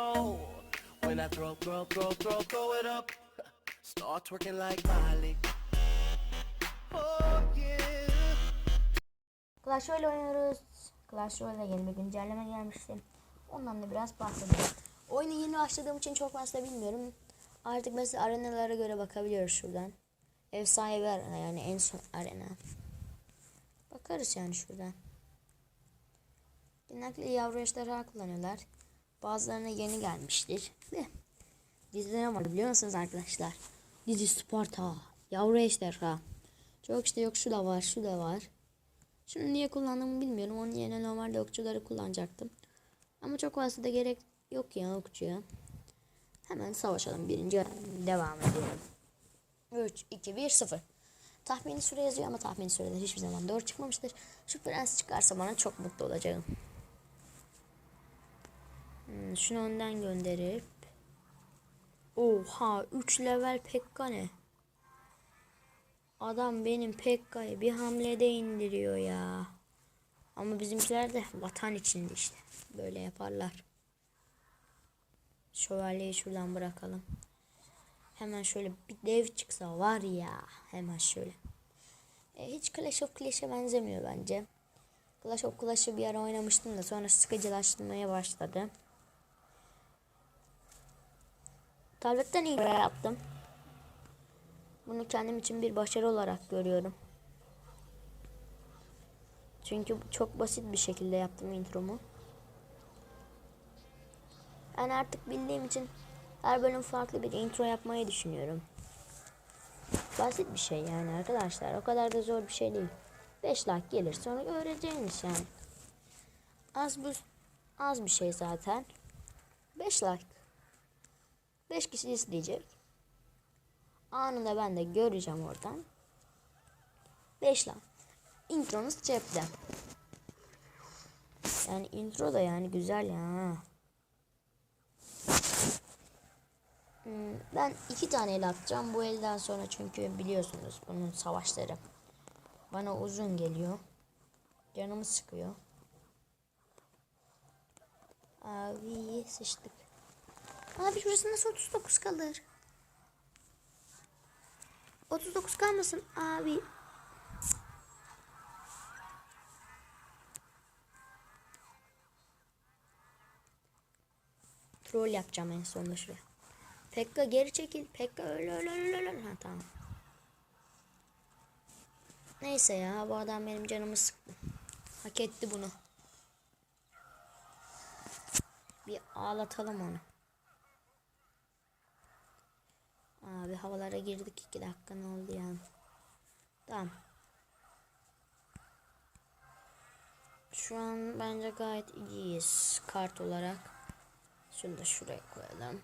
When I throw, throw, throw, throw, throw it up, start twerking like Miley. Oh yeah. Clash Royale oynuyoruz. Clash Royale'de yeni bir güncelleme gelmişti. Ondan da biraz bahsedeceğim. Oyunu yeni başladığım için çok fazla bilmiyorum. Artık mesela arenalara göre bakabiliyoruz şuradan. Ev sahibi arena yani en son arena. Bakarız yani şuradan. Genellikle yavru ejderha kullanıyorlar. Bazılarına yeni gelmiştir. Ve dizide var biliyor musunuz arkadaşlar? Dizi Sparta. Yavru ejderha. Çok işte yok şu da var şu da var. Şunu niye kullandığımı bilmiyorum. Onun yerine normalde okçuları kullanacaktım. Ama çok fazla da gerek yok ya okçuya. Hemen savaşalım. Birinci devam edelim. 3, 2, 1, 0. Tahmini süre yazıyor ama tahmini süreler hiçbir zaman doğru çıkmamıştır. Şu prens çıkarsa bana çok mutlu olacağım. Hmm, şunu önden gönderip. Oha 3 level Pekka ne? Adam benim Pekka'yı bir hamlede indiriyor ya. Ama bizimkiler de vatan içinde işte. Böyle yaparlar. Şövalyeyi şuradan bırakalım. Hemen şöyle bir dev çıksa var ya. Hemen şöyle. E, hiç Clash of Clash'e benzemiyor bence. Clash of Clash'ı bir ara oynamıştım da sonra sıkıcılaştırmaya başladı. Tabletten iyi yaptım. Bunu kendim için bir başarı olarak görüyorum. Çünkü çok basit bir şekilde yaptım intromu. Ben artık bildiğim için her bölüm farklı bir intro yapmayı düşünüyorum. Basit bir şey yani arkadaşlar. O kadar da zor bir şey değil. 5 like gelir sonra öğreneceğiniz yani. Az bu az bir şey zaten. 5 like. 5 kişi izleyecek. Anında ben de göreceğim oradan. 5 lan. Intronuz cepte. Yani intro da yani güzel ya. Hmm, Ben iki tane el atacağım bu elden sonra çünkü biliyorsunuz bunun savaşları bana uzun geliyor. Canımı sıkıyor. Abi sıçtık. Abi şurası nasıl 39 kalır? 39 kalmasın abi. Troll yapacağım en sonunda şuraya. Pekka geri çekil. Pekka öyle öyle öyle öyle. Ha tamam. Neyse ya bu adam benim canımı sıktı. Hak etti bunu. Bir ağlatalım onu. Abi havalara girdik iki dakika ne oldu yani. Tamam. Şu an bence gayet iyiyiz kart olarak. Şunu da şuraya koyalım.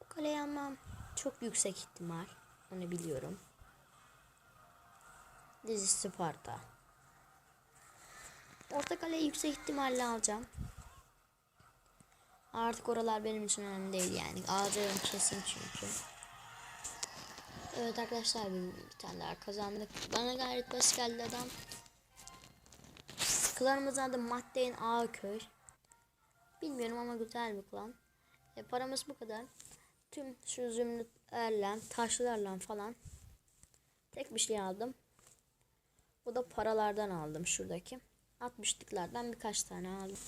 Bu kaleyi almam çok yüksek ihtimal. Onu biliyorum. Dizi Sparta. Orta kaleyi yüksek ihtimalle alacağım. Artık oralar benim için önemli değil yani. Alacağım kesin çünkü. Evet arkadaşlar bir, bir tane daha kazandık. Bana gayet basit geldi adam. Klanımızın adı Maddein Ağköy. Bilmiyorum ama güzel bir klan. E, paramız bu kadar. Tüm şu zümrütlerle, taşlarla falan tek bir şey aldım. Bu da paralardan aldım şuradaki. 60'lıklardan birkaç tane aldım.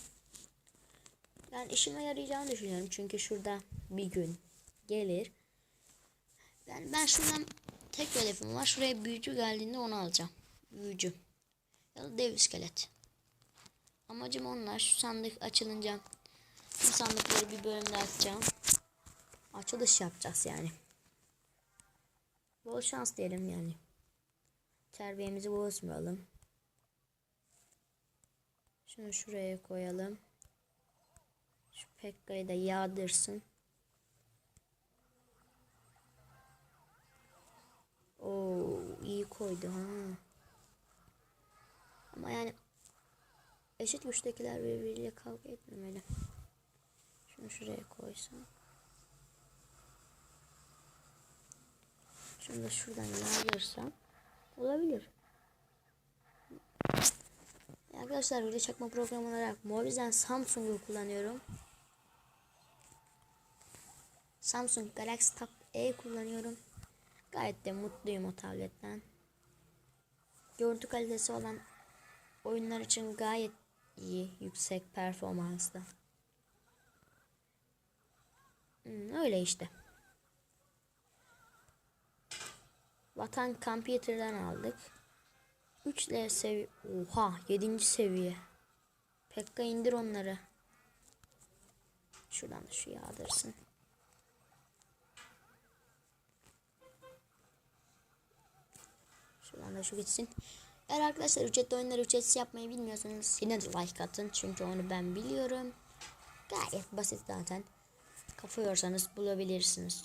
Yani işime yarayacağını düşünüyorum. Çünkü şurada bir gün gelir. Yani ben şuradan tek bir hedefim var. Şuraya büyücü geldiğinde onu alacağım. Büyücü. Ya da dev iskelet. Amacım onlar. Şu sandık açılınca bu sandıkları bir bölümde açacağım. Açılış yapacağız yani. Bol şans diyelim yani. Terbiyemizi bozmayalım. Şunu şuraya koyalım. Şu Pekka'yı da yağdırsın. Oo iyi koydu ha. Ama yani eşit güçtekiler birbiriyle kavga etmemeli. Şunu şuraya koysam. Şunu da şuradan yağdırsam. Olabilir. Arkadaşlar video çekme programı olarak Mobizen Samsung'u kullanıyorum. Samsung Galaxy Tab E kullanıyorum. Gayet de mutluyum o tabletten. Görüntü kalitesi olan oyunlar için gayet iyi, yüksek performanslı. Hmm, öyle işte. Vatan Computer'dan aldık. 3 L seviye. Oha 7. seviye. Pekka indir onları. Şuradan da şu yağdırsın. Şuradan da şu gitsin. Eğer arkadaşlar ücretli oyunları ücretsiz yapmayı bilmiyorsanız yine de like atın. Çünkü onu ben biliyorum. Gayet basit zaten. Kafa yorsanız bulabilirsiniz.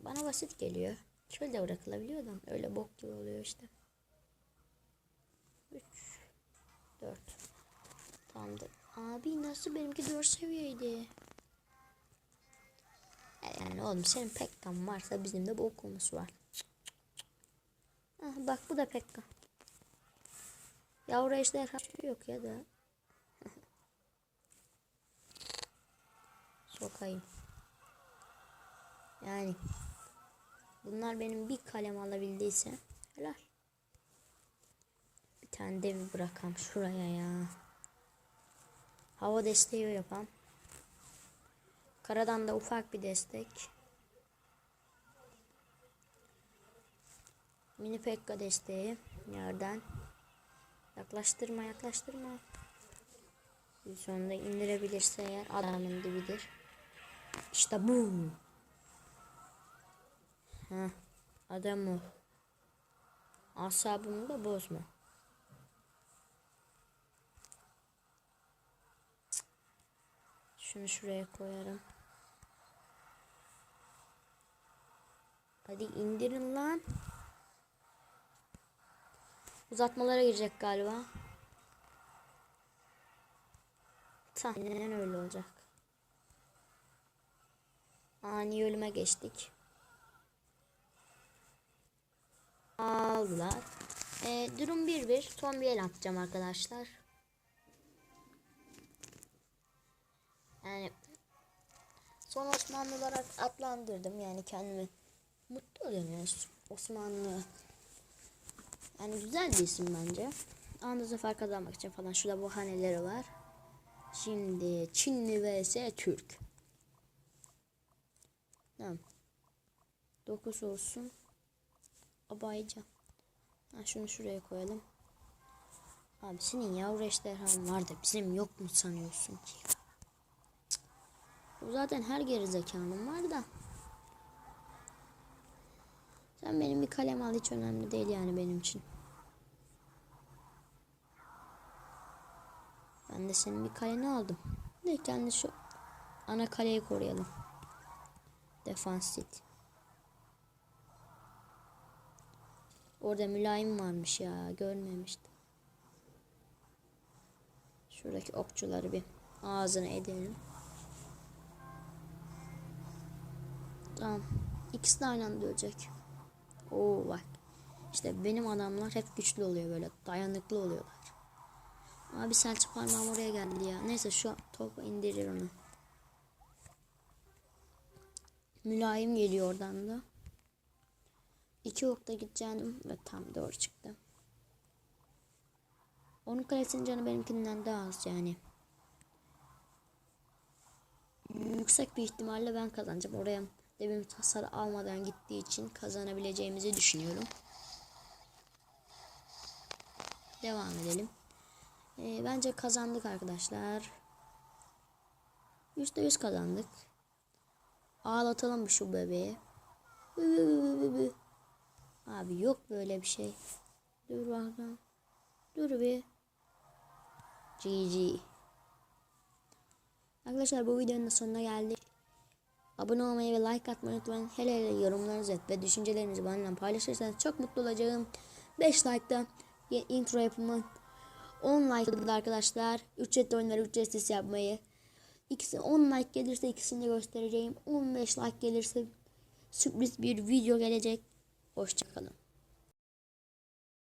Bana basit geliyor. Şöyle bırakılabiliyor da öyle bok gibi oluyor işte. 3 4 Tamamdır. Abi nasıl benimki 4 seviyeydi. Yani oğlum senin Pekka'm varsa bizim de bokumuz var. Ah, bak bu da Pekka. Yavru ejderha yok ya da. Sokayım. Yani bunlar benim bir kalem alabildiyse helal. Bir tane dev bırakam şuraya ya. Hava desteği yapam. Karadan da ufak bir destek. Mini Pekka desteği yerden. Yaklaştırma yaklaştırma. Bir sonunda indirebilirse eğer adamın dibidir. İşte bu. Ha, adam o. Asabımı da bozma. Şunu şuraya koyarım. Hadi indirin lan. Uzatmalara girecek galiba. Tahminen öyle olacak. Ani ölüme geçtik. Aldılar. Ee, durum 1-1. Son bir el atacağım arkadaşlar. Yani son Osmanlı olarak adlandırdım. Yani kendimi mutlu oluyorum yani Osmanlı. Yani güzel bir isim bence. Anda zafer kazanmak için falan. Şurada bu haneleri var. Şimdi Çinli vs Türk. Tamam. 9 olsun. Abaycan. Ha, şunu şuraya koyalım. Abi senin yavru ejderhan var da bizim yok mu sanıyorsun ki? Zaten her geri zekanın var da. Sen benim bir kalem al hiç önemli değil yani benim için. Ben de senin bir kaleni aldım. De kendi şu ana kaleyi koruyalım. Defans sit. Orada mülayim varmış ya görmemiştim. Şuradaki okçuları bir ağzına edelim. Tamam. İkisi de aynı anda ölecek. Oo bak. İşte benim adamlar hep güçlü oluyor böyle. Dayanıklı oluyorlar. Abi Selçuk parmağım oraya geldi ya. Neyse şu topu indirir onu. Mülayim geliyor oradan da. İki okta gideceğim ve tam doğru çıktı. Onun kalesinin canı benimkinden daha az yani. Yüksek bir ihtimalle ben kazanacağım. Oraya devim hasar almadan gittiği için kazanabileceğimizi düşünüyorum. Devam edelim. Ee, bence kazandık arkadaşlar. Yüzde yüz kazandık. Ağlatalım şu bebeği. Abi yok böyle bir şey. Dur bakalım. Dur bir. GG. Arkadaşlar bu videonun sonuna geldik. Abone olmayı ve like atmayı unutmayın. Hele hele yorumlarınızı ve düşüncelerinizi benimle paylaşırsanız çok mutlu olacağım. 5 like'da intro yapımı 10 like'da arkadaşlar. Ücretli oyunları ücretsiz yapmayı. İkisi 10 like gelirse ikisini de göstereceğim. 15 like gelirse sürpriz bir video gelecek. Hoşçakalın.